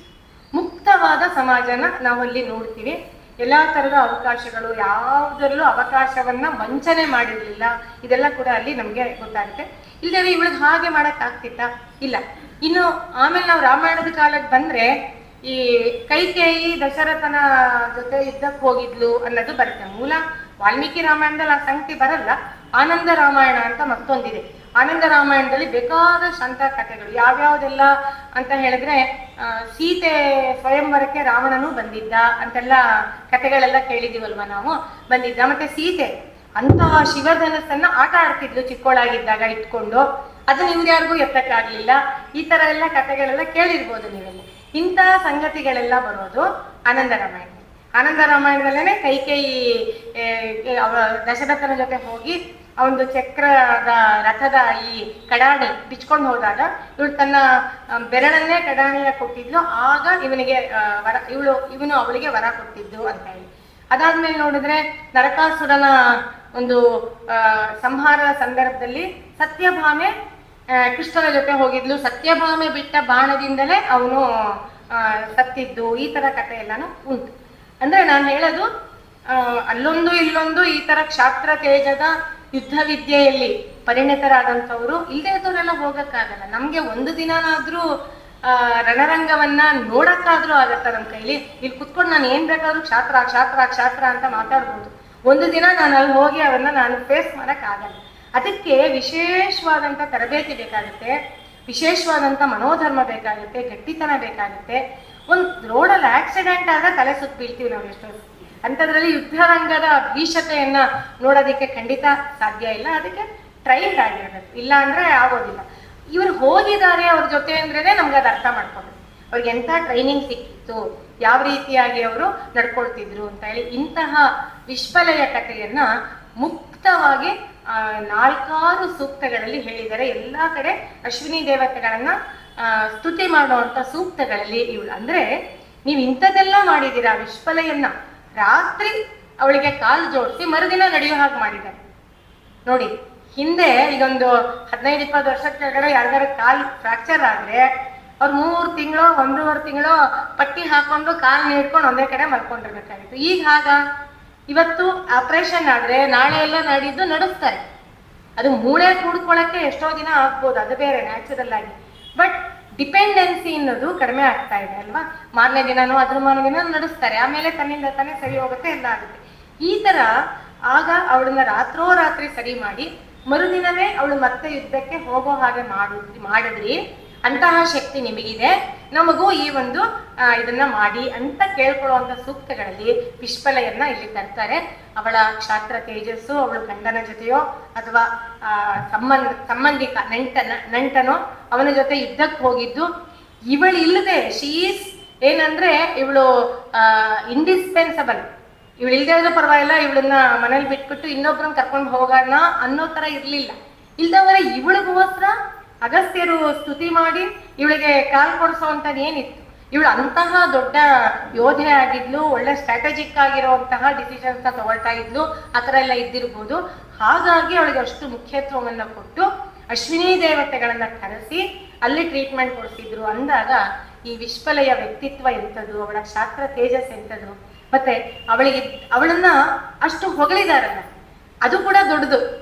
ಮುಕ್ತವಾದ ಸಮಾಜನ ನಾವಲ್ಲಿ ನೋಡ್ತೀವಿ. ಎಲ್ಲಾ ತರದ ಅವಕಾಶಗಳು, ಯಾವುದರಲ್ಲೂ ಅವಕಾಶವನ್ನ ವಂಚನೆ ಮಾಡಿರ್ಲಿಲ್ಲ. ಇದೆಲ್ಲ ಕೂಡ ಅಲ್ಲಿ ನಮ್ಗೆ ಗೊತ್ತಾಗುತ್ತೆ. ಇಲ್ದೇ ಇವಳಿಗೆ ಹಾಗೆ ಮಾಡಕ್ ಆಗ್ತಿತ್ತಾ? ಇಲ್ಲ. ಇನ್ನು ಆಮೇಲೆ ನಾವು ರಾಮಾಯಣದ ಕಾಲಕ್ಕೆ ಬಂದ್ರೆ ಈ ಕೈಕೇಯಿ ದಶರಥನ ಜೊತೆ ಯುದ್ಧಕ್ಕೆ ಹೋಗಿದ್ಲು ಅನ್ನೋದು ಬರುತ್ತೆ. ಮೂಲ ವಾಲ್ಮೀಕಿ ರಾಮಾಯಣದಲ್ಲಿ ಆ ಸಂಗತಿ ಬರಲ್ಲ. ಆನಂದ ರಾಮಾಯಣ ಅಂತ ಮತ್ತೊಂದಿದೆ. ಆನಂದ ರಾಮಾಯಣದಲ್ಲಿ ಬೇಕಾದಷ್ಟು ಅಂತ ಕಥೆಗಳು ಯಾವ್ಯಾವ್ದೆಲ್ಲ ಅಂತ ಹೇಳಿದ್ರೆ ಸೀತೆ ಸ್ವಯಂವರಕ್ಕೆ ರಾವಣನು ಬಂದಿದ್ದ ಅಂತೆಲ್ಲ ಕಥೆಗಳೆಲ್ಲ ಕೇಳಿದೀವಲ್ವ ನಾವು? ಬಂದಿದ್ದ. ಮತ್ತೆ ಸೀತೆ ಅಂತ ಶಿವಧನಸ್ಸನ್ನ ಆಟ ಆಡ್ತಿದ್ಲು ಚಿಕ್ಕೋಳಾಗಿದ್ದಾಗ ಇಟ್ಕೊಂಡು. ಅದನ್ನ ಇವ್ರ್ಯಾರಿಗೂ ಎತ್ತಕ್ಕಾಗ್ಲಿಲ್ಲ. ಈ ತರ ಎಲ್ಲ ಕಥೆಗಳೆಲ್ಲ ಕೇಳಿರ್ಬೋದು ನೀವೆಲ್ಲ. ಇಂತಹ ಸಂಗತಿಗಳೆಲ್ಲ ಬರೋದು ಆನಂದ ರಾಮಾಯಣ ಆನಂದ ರಾಮಾಯಣದಲ್ಲೇನೆ ಕೈಕೇಯಿ ದಶರಥನ ಜೊತೆ ಹೋಗಿ ಅವನು ಚಕ್ರದ ರಥದ ಈ ಕಡಾಣಿ ಬಿಚ್ಕೊಂಡು ಹೋದಾಗ ಇವಳು ತನ್ನ ಆ, ಬೆರಳನ್ನೇ ಕಡಾಣಿಯ ಕೊಟ್ಟಿದ್ಲು. ಆಗ ಇವನಿಗೆ ವರ ಇವಳು ಇವನು ಅವಳಿಗೆ ವರ ಕೊಟ್ಟಿದ್ದು ಅಂತ ಹೇಳಿ. ಅದಾದ್ಮೇಲೆ ನೋಡಿದ್ರೆ ನರಕಾಸುರನ ಒಂದು ಆ, ಸಂಹಾರ ಸಂದರ್ಭದಲ್ಲಿ ಸತ್ಯಭಾಮೆ ಆ, ಕೃಷ್ಣನ ಜೊತೆ ಹೋಗಿದ್ಲು. ಸತ್ಯಭಾಮೆ ಬಿಟ್ಟ ಬಾಣದಿಂದಲೇ ಅವನು ಸತ್ತಿದ್ದು. ಈ ತರ ಕಥೆ ಎಲ್ಲಾನು ಉಂಟು. ಅಂದ್ರೆ ನಾನು ಹೇಳೋದು ಆ, ಅಲ್ಲೊಂದು ಇಲ್ಲೊಂದು ಈ ತರ ಕ್ಷಾತ್ರ ತೇಜದ ಯುದ್ಧ ವಿದ್ಯೆಯಲ್ಲಿ ಪರಿಣಿತರಾದಂಥವ್ರು, ಇಲ್ಲದೆ ಇದ್ದವರೆಲ್ಲ ಹೋಗಕ್ಕಾಗಲ್ಲ. ನಮ್ಗೆ ಒಂದು ದಿನನಾದ್ರೂ ರಣರಂಗವನ್ನ ನೋಡಕ್ಕಾದ್ರೂ ಆಗತ್ತ ನಮ್ಮ ಕೈಲಿ. ಇಲ್ಲಿ ಕುತ್ಕೊಂಡು ನಾನು ಏನ್ ಬೇಕಾದ್ರೂ ಕ್ಷಾತ್ರ ಕ್ಷಾತ್ರ ಕ್ಷಾತ್ರ ಅಂತ ಮಾತಾಡ್ಬೋದು. ಒಂದು ದಿನ ನಾನು ಅಲ್ಲಿ ಹೋಗಿ ಅವನ್ನ ನಾನು ಫೇಸ್ ಮಾಡಕ್ ಆಗಲ್ಲ ಅದಕ್ಕೆ ವಿಶೇಷವಾದಂತ ತರಬೇತಿ ಬೇಕಾಗುತ್ತೆ ವಿಶೇಷವಾದಂತ ಮನೋಧರ್ಮ ಬೇಕಾಗುತ್ತೆ, ಗಟ್ಟಿತನ ಬೇಕಾಗುತ್ತೆ. ಒಂದ್ ರೋಡಲ್ಲಿ ಆಕ್ಸಿಡೆಂಟ್ ಆದ್ರೆ ತಲೆ ಸುತ್ತ ಬೀಳ್ತೀವಿ ನಾವು ಎಷ್ಟೋ ಸಲ. ಅಂಥದ್ರಲ್ಲಿ ಯುದ್ಧರಂಗದ ಭೀಷತೆಯನ್ನ ನೋಡೋದಕ್ಕೆ ಖಂಡಿತ ಸಾಧ್ಯ ಇಲ್ಲ. ಅದಕ್ಕೆ ಟ್ರೈನ್ಡ್ ಆಗಿರ್ಬೇಕು. ಇಲ್ಲ ಅಂದ್ರೆ ಆಗೋದಿಲ್ಲ. ಇವ್ರು ಹೋಗಿದ್ದಾರೆ ಅವ್ರ ಜೊತೆ ಅಂದ್ರೇನೆ ನಮ್ಗೆ ಅದು ಅರ್ಥ ಮಾಡ್ಕೊಂಡು ಅವ್ರಿಗೆ ಎಂಥ ಟ್ರೈನಿಂಗ್ ಸಿಕ್ಕಿತ್ತು ಯಾವ ರೀತಿಯಾಗಿ ಅವರು ನಡ್ಕೊಳ್ತಿದ್ರು ಅಂತ ಹೇಳಿ ಇಂತಹ ವಿಶ್ವಲಯ ಕಥೆಯನ್ನ ಮುಕ್ತವಾಗಿ ಆ, ನಾಲ್ಕಾರು ಸೂಕ್ತಗಳಲ್ಲಿ ಹೇಳಿದ್ದಾರೆ. ಎಲ್ಲಾ ಕಡೆ ಅಶ್ವಿನಿ ದೇವತೆಗಳನ್ನ ಸ್ತುತಿ ಮಾಡುವಂತ ಸೂಕ್ತಗಳಲ್ಲಿ ಇವಳು. ಅಂದ್ರೆ ನೀವು ಇಂಥದ್ದೆಲ್ಲ ಮಾಡಿದ್ದೀರಾ ವಿಶ್ವಲಯನ್ನ? ರಾತ್ರಿ ಅವಳಿಗೆ ಕಾಲು ಜೋಡಿಸಿ ಮರುದಿನ ನಡೆಯೋ ಹಾಗೆ ಮಾಡಿದ್ದಾರೆ ನೋಡಿ, ಹಿಂದೆ ಈಗೊಂದು ಹದಿನೈದು, ಇಪ್ಪತ್ತು ವರ್ಷ ಕೆಳಗಡೆ ಯಾರ್ದಾರು ಕಾಲ್ ಫ್ರಾಕ್ಚರ್ ಆದ್ರೆ ಅವ್ರು ಮೂರು ತಿಂಗಳು, ಒಂದೂವರೆ ತಿಂಗಳು ಪಟ್ಟಿ ಹಾಕೊಂಡು ಕಾಲ್ ನೀಡ್ಕೊಂಡು ಒಂದೇ ಕಡೆ ಮಲ್ಕೊಂಡಿರ್ಬೇಕಾಗಿತ್ತು. ಈಗ ಹಾಗ? ಇವತ್ತು ಆಪರೇಷನ್ ಆದ್ರೆ ನಾಳೆ ಎಲ್ಲ ನಾಡಿದ್ದು ನಡೆಸ್ತಾರೆ. ಅದು ಮೂಳೆ ಕೂಡ್ಕೊಳ್ಳಕ್ಕೆ ಎಷ್ಟೋ ದಿನ ಆಗ್ಬೋದು, ಅದು ಬೇರೆ ನ್ಯಾಚುರಲ್ ಆಗಿ. ಬಟ್ ಡಿಪೆಂಡೆನ್ಸಿ ಅನ್ನೋದು ಕಡಿಮೆ ಆಗ್ತಾ ಇದೆ ಅಲ್ವಾ? ಮಾರನೇ ದಿನನೂ ಅದ್ರ ಮಾರನೇ ದಿನ ನಡೆಸ್ತಾರೆ. ಆಮೇಲೆ ತನ್ನಿಂದ ತಾನೇ ಸರಿ ಹೋಗುತ್ತೆ, ಎಲ್ಲ ಆಗುತ್ತೆ. ಈ ತರ ಆಗ ಅವಳನ್ನ ರಾತ್ರೋರಾತ್ರಿ ಸರಿ ಮಾಡಿ ಮರುದಿನವೇ ಅವಳು ಮತ್ತೆ ಯುದ್ಧಕ್ಕೆ ಹೋಗೋ ಹಾಗೆ ಮಾಡುದ್ರಿ ಮಾಡಿದ್ರಿ. ಅಂತಹ ಶಕ್ತಿ ನಿಮಗಿದೆ. ನಮಗೂ ಈ ಒಂದು ಇದನ್ನ ಮಾಡಿ ಅಂತ ಕೇಳ್ಕೊಳ್ಳುವಂತ ಸೂಕ್ತಗಳಲ್ಲಿ ವಿಶ್ವಲಯನ್ನ ಇಲ್ಲಿ ತರ್ತಾರೆ. ಅವಳ ಕ್ಷಾತ್ರ ತೇಜಸ್ಸು, ಅವಳು ಗಂಡನ ಜೊತೆಯೋ ಅಥವಾ ಸಂಬಂಧ, ಸಂಬಂಧಿಕ ನೆಂಟನ, ನಂಟನೋ ಅವನ ಜೊತೆ ಯುದ್ಧಕ್ಕೆ ಹೋಗಿದ್ದು, ಇವಳು ಇಲ್ಲದೆ ಶೀಸ್ ಏನಂದ್ರೆ ಇವಳು ಇಂಡಿಸ್ಪೆನ್ಸಬಲ್ ಇವಳು ಇಲ್ದೇ ಇದ್ರೂ ಪರವಾಗಿಲ್ಲ, ಇವಳನ್ನ ಮನೇಲಿ ಬಿಟ್ಬಿಟ್ಟು ಇನ್ನೊಬ್ರನ್ನ ಕರ್ಕೊಂಡು ಹೋಗೋಣ ಅನ್ನೋ ತರ ಇರ್ಲಿಲ್ಲ. ಇಲ್ದವರೆ ಇವಳಿಗೋಸ್ಕರ ಅಗಸ್ತ್ಯರು ಸ್ತುತಿ ಮಾಡಿ ಇವಳಿಗೆ ಕಾಲ್ ಕೊಡಿಸೋವಂಥದ್ದು ಏನಿತ್ತು? ಇವಳು ಅಂತಹ ದೊಡ್ಡ ಯೋಧೆ ಆಗಿದ್ಲು, ಒಳ್ಳೆ ಸ್ಟ್ರಾಟಜಿಕ್ ಆಗಿರುವಂತಹ ಡಿಸಿಷನ್ಸ್ ತಗೊಳ್ತಾ ಇದ್ಲು, ಆ ಥರ ಎಲ್ಲ ಇದ್ದಿರ್ಬೋದು. ಹಾಗಾಗಿ ಅವಳಿಗೆ ಅಷ್ಟು ಮುಖ್ಯತ್ವವನ್ನ ಕೊಟ್ಟು ಅಶ್ವಿನಿ ದೇವತೆಗಳನ್ನ ಕರೆಸಿ ಅಲ್ಲಿ ಟ್ರೀಟ್ಮೆಂಟ್ ಕೊಡ್ತಿದ್ರು ಅಂದಾಗ ಈ ವಿಶ್ವಲಯ ವ್ಯಕ್ತಿತ್ವ ಎಂಥದ್ದು, ಅವಳ ಶಾಸ್ತ್ರ ತೇಜಸ್ ಎಂಥದ್ದು, ಮತ್ತೆ ಅವಳಿಗೆ, ಅವಳನ್ನ ಅಷ್ಟು ಹೊಗಳಿದಾರಲ್ಲ, ಅದು ಕೂಡ ದೊಡ್ಡದು.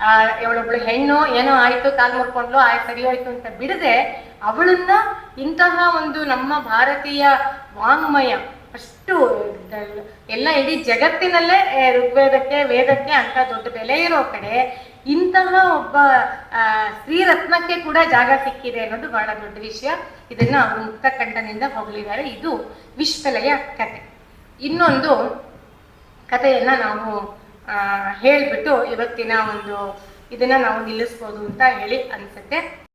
ಆ ಇವಳೊಬ್ಳು ಹೆಣ್ಣು, ಏನೋ ಆಯ್ತು, ಕಾಲ್ ಮುರ್ಕೊಂಡ್ಲು, ಆಯ್ತು, ಸರಿ ಹೋಯ್ತು ಅಂತ ಬಿಡದೆ, ಅವಳನ್ನ ಇಂತಹ ಒಂದು ನಮ್ಮ ಭಾರತೀಯ ವಾಂಗ್ಮಯ, ಅಷ್ಟು ಎಲ್ಲ ಇಡೀ ಜಗತ್ತಿನಲ್ಲೇ ಋಗ್ವೇದಕ್ಕೆ, ವೇದಕ್ಕೆ ಅಂತ ದೊಡ್ಡ ಬೆಲೆ ಇರೋ ಕಡೆ, ಇಂತಹ ಒಬ್ಬ ಸ್ತ್ರೀರತ್ನಕ್ಕೆ ಕೂಡ ಜಾಗ ಸಿಕ್ಕಿದೆ ಅನ್ನೋದು ಬಹಳ ದೊಡ್ಡ ವಿಷಯ. ಇದನ್ನ ಅವರು ಮುಕ್ತ ಕಂಠನಿಂದ ಹೊಗಳಿದ್ದಾರೆ. ಇದು ವಿಶ್ವಲಯ ಕತೆ. ಇನ್ನೊಂದು ಕಥೆಯನ್ನ ನಾವು ಹೇಳ್ಬಿಟ್ಟು ಇವತ್ತಿನ ಒಂದು ಇದನ್ನ ನಾವು ನಿಲ್ಲಿಸ್ಬೋದು ಅಂತ ಹೇಳಿ ಅನ್ಸುತ್ತೆ.